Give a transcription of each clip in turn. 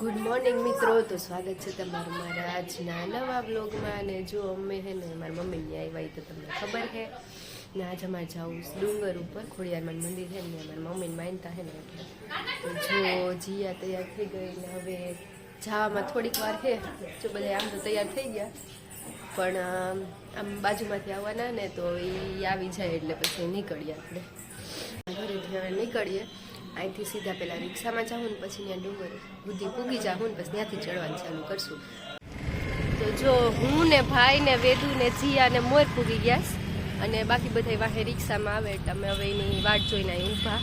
Good morning મિત્રો. તો સ્વાગત છે તમારું મારા આજના નવા બ્લોગમાં અને જો અમે હે ને મારા મમ્મીની આવ્યા તો તમને ખબર છે. ને આજ અમારે જવું ડુંગર ઉપર ખોડિયારમાં મંદિર છે ને મારા મમ્મીને માનતા હે ને તો જો જીયા તૈયાર થઈ ગઈ ને હવે જવામાં થોડીક વાર છે. જો બધા આમ તો તૈયાર થઈ ગયા. પણ આમ, બાજુમાંથી આવવાના ને તો એ આવી જાય એટલે પછી નીકળીએ આપણે. ઘરેથી નીકળીએ. અહીંથી સીધા પેલા રિક્ષામાં જાઉં ને પછી ત્યાં ડુંગર બુદ્ધિ પૂગી જાઉં ને પછી ત્યાંથી ચડવાનું ચાલુ કરશું. તો જો હું ને ભાઈ ને વેદુ ને જીયા ને મોર પૂગી ગયા અને બાકી બધા વાહે રિક્ષામાં આવે એટલે અમે હવે એની વાટ જોઈને ઊભા.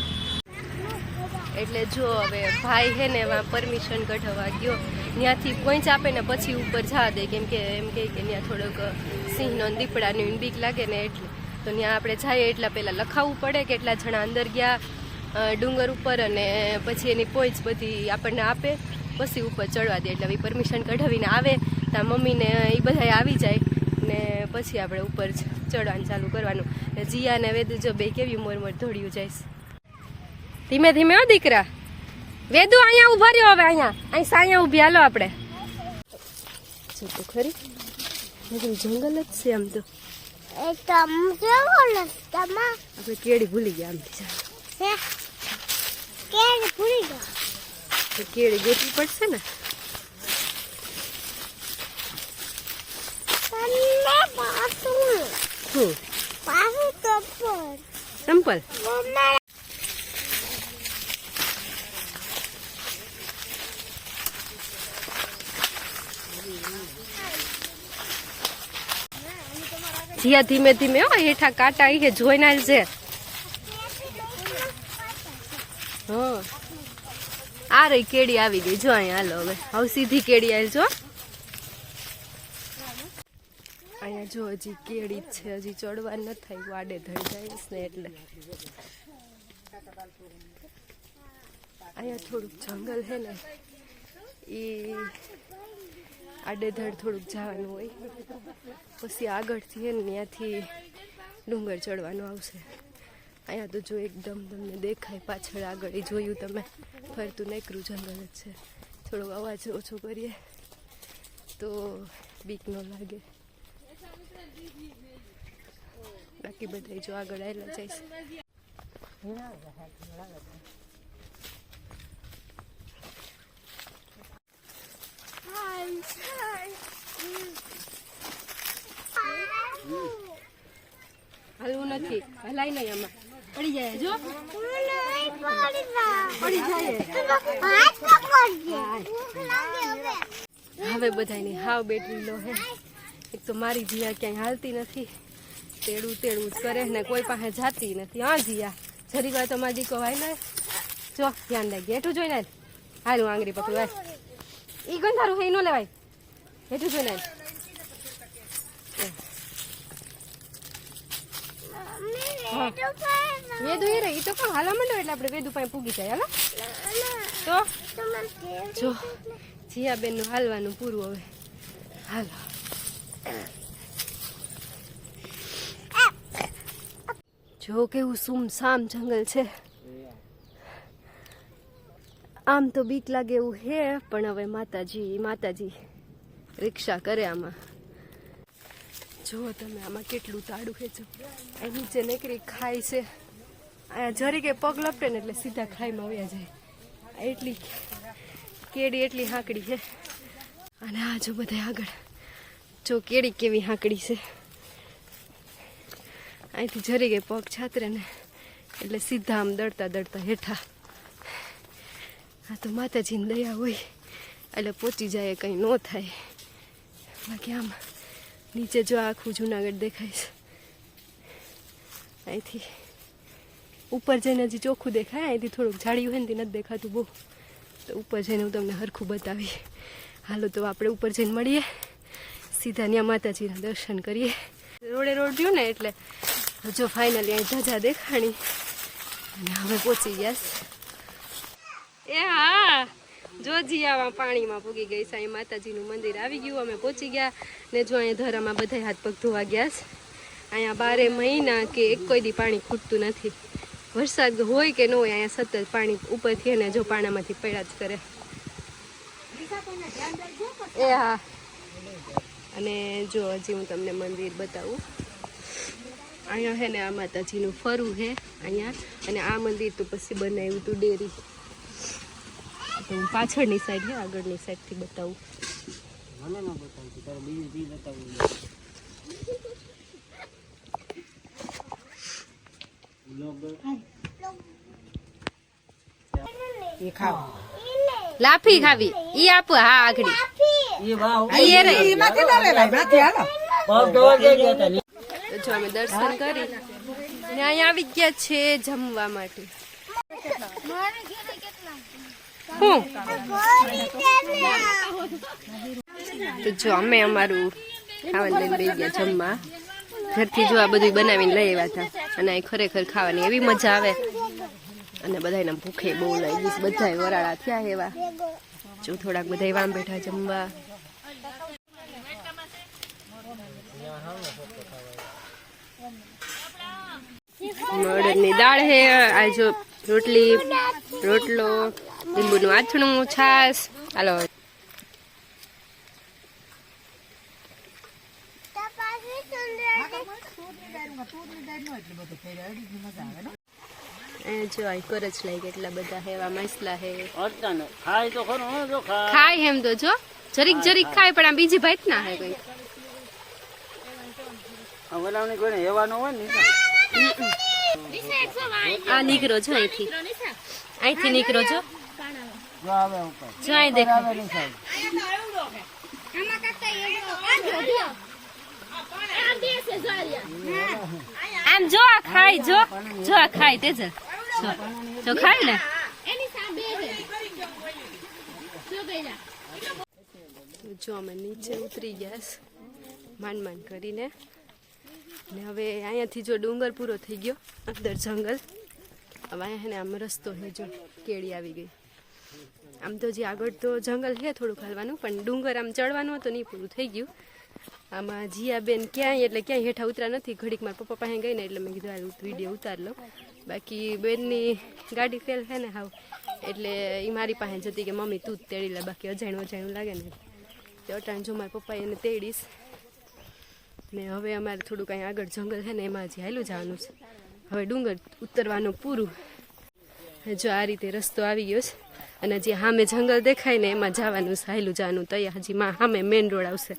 એટલે જો હવે ભાઈ હે ને એમાં પરમિશન કઢાવવા ગયો. ત્યાંથી પોઈન્ટ આપે ને પછી ઉપર જવા દે. કેમ કે એમ કે ત્યાં થોડોક સિંહનો દીપડાની બીક લાગે ને એટલે. તો ત્યાં આપણે જઈએ એટલા પહેલાં લખાવવું પડે કેટલા જણા અંદર ગયા. ડુંગર ઉપર અને પછી એની પોઈન્ટ્સ બધી આપણને આપે. પછી ઉપર ચડવા દે એટલે પરમિશન કઢાવીને આવે. ત્યાં મમ્મીને એ બધા આવી જાય ને પછી આપણે ઉપર ચડવાનું ચાલુ કરવાનું. જીયા ને વેદુ જો બે કેવી મોર મોર દોડ્યું જઈશ ધીમે ધીમે હો દીકરા. વેદુ અહીંયા ઊભા રહ્યો હવે અહીંયા. અહીં સાયા ઊભી. હાલો આપણે. તો ખરી. જંગલ જ છે આમ તો. આપણે કેળી ભૂલી ગયા આમથી જા. છે કેળ ભૂલી ગયો તો કેળી ગોતવી પડશે ને? સંપલ જીયા ધીમે ધીમે હો હેઠા કાંટા આવી કે જોઈને છે હા આ રહી કેડી આવી ગઈ. જો અહીંયા હાલો હવે. હવે સીધી કેડી આવી જો. અહીંયા જો હજી કેડી છે. હજી ચડવા ન થાય વાડે ધરી જાય ને એટલે. અહીંયા થોડુંક જંગલ છે ને એ આડેધડ થોડુંક જવાનું હોય. પછી આગળથી ત્યાંથી ડુંગર ચડવાનું આવશે. અહીંયા તો જો એકદમ તમને દેખાય પાછળ આગળ જોયું તમે. ફરતું નેકરું જંગલ જ છે. થોડોક અવાજ ઓછો કરીએ તો બીક ન લાગે. બાકી બધા જો આગળ આવેલા જઈશ હાલવું નથી. હલાય નહીં આમાં. પડી જાય જો. પડી જાય. હવે બધાની હાવ બેટરી લો હે. એક તો મારી જીયા ક્યાંય હાલતી નથી. તેડું તેડું જ કરે ને કોઈ પાસે જાતી નથી. હા જીયા. જરી વાર તો મારી દીકો વાય ને જો ધ્યાન લાગી હેઠું જોઈને હાલ. આંગળી પકડું વાય ઈ ગંધારું હે ઈ ન લેવાય. હેઠું જોઈને વેદુ એ રહી તો પણ માંડો એટલે આપણે વેદુ પાસે પૂગી જાય, હાલો. તો? જો જીયાબેનનું હાલવાનું પૂરું હવે. હાલો. જો કેવું સુમસામ જંગલ છે. આમ તો બીક લાગે એવું હે, પણ હવે માતાજી માતાજી, રિક્ષા કરે આમાં. જુઓ તમે આમાં કેટલું તાડું ખેંચો. એ નીચે નીકળી ખાય છે. જરી કે પગ લપટે ને એટલે સીધા ખાઈમાં આવ્યા જાય. એટલી કેડી એટલી હાંકડી છે. અને આ જો બધા આગળ. જો કેડી કેવી હાંકડી છે. અહીંથી જરી ગઈ પગ છાતરે ને એટલે સીધા આમ દડતા દડતા હેઠા. આ તો માતાજીની દયા હોય. એટલે પહોંચી જાય કંઈ ન થાય. બાકી આમ નીચે જો આખું જુનાગઢ દેખાય છે. અહીંથી ઉપર જઈને હજી ચોખ્ખું દેખાય, અહીંથી થોડુંક જાડી હોય ને તે નથી દેખાતું બહુ. તો ઉપર જઈને હું તમને હરખું બતાવી હાલો, તો આપણે ઉપર જઈને મળીએ. સીધા ત્યાં માતાજીના દર્શન કરીએ. રોડે રોડ રહ્યું ને એટલે જો ફાઇનલી અહીં ધજા દેખાણી. અને હવે પહોંચી ગયા. એ હા જો જીયાવા પાણીમાં પૂગી ગઈ સાંઈ માતાજીનું મંદિર આવી ગયું. અમે પહોંચી ગયા. ને જો અહીંયા ધરામાં બધા હાથ પગ ધોવા ગયા છે, અહીંયા બારે મહિના કે એક કોઈ દી પાણી ખૂટતું નથી. વરસાદ હોય કે ન હોય અહીંયા સતત પાણી ઉપરથી ને જો પાણામાંથી પડ્યા જ કરે. એ હા. અને જો હજી હું તમને મંદિર બતાવું. અહીંયા છે ને આ માતાજીનું ફરું હે અહીંયા, અને આ મંદિર તો પછી બનાવ્યું હતું ડેરી. તો હું પાછળની સાઈડ છે આગળની સાઈડથી બતાવું. મને ન બતાવતી તારે બીજું જી બતાવવું લાફી ખાવી. ઈ આપો હા આખડી જો અમે દર્શન કરી ને અહીંયા આવી ગયા છે જમવા માટે. હું? તો જો અમે અમારું ખાવાનું લઈને લઈ ગયા જમવા. ઘરથી જો આ બધું બનાવીને લઈ આવ્યા હતા. અને અહીં ખરેખર ખાવાની એવી મજા આવે. અને બધાને ભૂખે બહુ લાગી છે. બધાય વરાળા થયા એવા. જો થોડાક બધા વામ બેઠા જમવા. અડદની દાળ હે આ જો રોટલી, રોટલો લીંબુનું આથણું છાશ હાલો તપાસી એ જો આ કરજ લાઈ કેટલા બધા હેવા મસલા હે. ખાય તો ખરું જો ખાય એમ તો જો. જરીક જરીક ખાય. પણ આ બીજી ના હે કઈ. આ વલાવણી કોઈને હોય ને આ નીકળો જો અહીંથી. અહીંથી નીકળો જો. જો આવે ઉપર. જો અહીં દેખો આવે નહીં સાહેબ આમ જો આ ખાય જો જો આ ખાય તે જો. જો ખાય ને? જો અમે નીચે ઉતરી ગયા. માંડ માંડ કરીને. ને હવે અહીંયાથી જો ડુંગર પૂરો થઈ ગયો અંદર જંગલ. હવે અહીંયા આમ રસ્તો છે જો કેળી આવી ગઈ. આમ તો જે આગળ તો જંગલ છે થોડુંક હાલવાનું, પણ ડુંગર આમ ચડવાનું હતું નહીં પૂરું થઈ ગયું. આમાં જીયાબેન ક્યાંય, એટલે ક્યાંય હેઠા ઉતરા નથી. ઘડીક મારા પપ્પા પાસે ગઈ ને એટલે મેં કીધું, હાલ વીડિયો ઉતાર લો. બાકી બેનની ગાડી ફેલ છે ને હાવ. એટલે એ મારી પાસે જતી કે, મમ્મી, તું જ તેડી લે. બાકી અજાણું અજાણું લાગે ને. તો અટાણ જો મારા પપ્પા એને તેડીશ, ને હવે અમારે થોડું કાંઈ આગળ જંગલ છે ને એમાં હજી હાલું જવાનું છે. હવે ડુંગર ઉતરવાનું પૂરું. જો આ રીતે રસ્તો આવી ગયો છે. અને જે સામે જંગલ દેખાય ને એમાં જવાનું સહેલું હાલું જવાનું તૈયાર. હજી માં સામે મેન રોડ આવશે.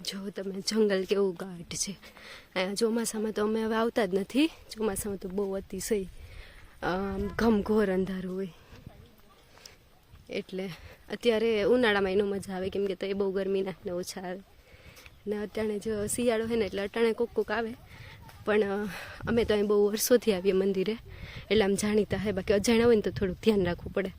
જો તમે જંગલ કેવું ગાઢ છે. ચોમાસામાં તો અમે હવે આવતા જ નથી. ચોમાસામાં તો બહુ અતિશય ઘમઘોર અંધારું હોય. એટલે અત્યારે ઉનાળામાં એનો મજા આવે, કેમ કે તો એ બહુ ગરમીના ને ઓછા આવે. ને અટાણે જો શિયાળો હોય ને એટલે અટાણે કોક કોક આવે. પણ અમે તો અહીં બહુ વર્ષોથી આવીએ મંદિરે. એટલે આમ જાણીતા હે. બાકી અજાણ્યા હોય ને તો થોડુંક ધ્યાન રાખવું પડે.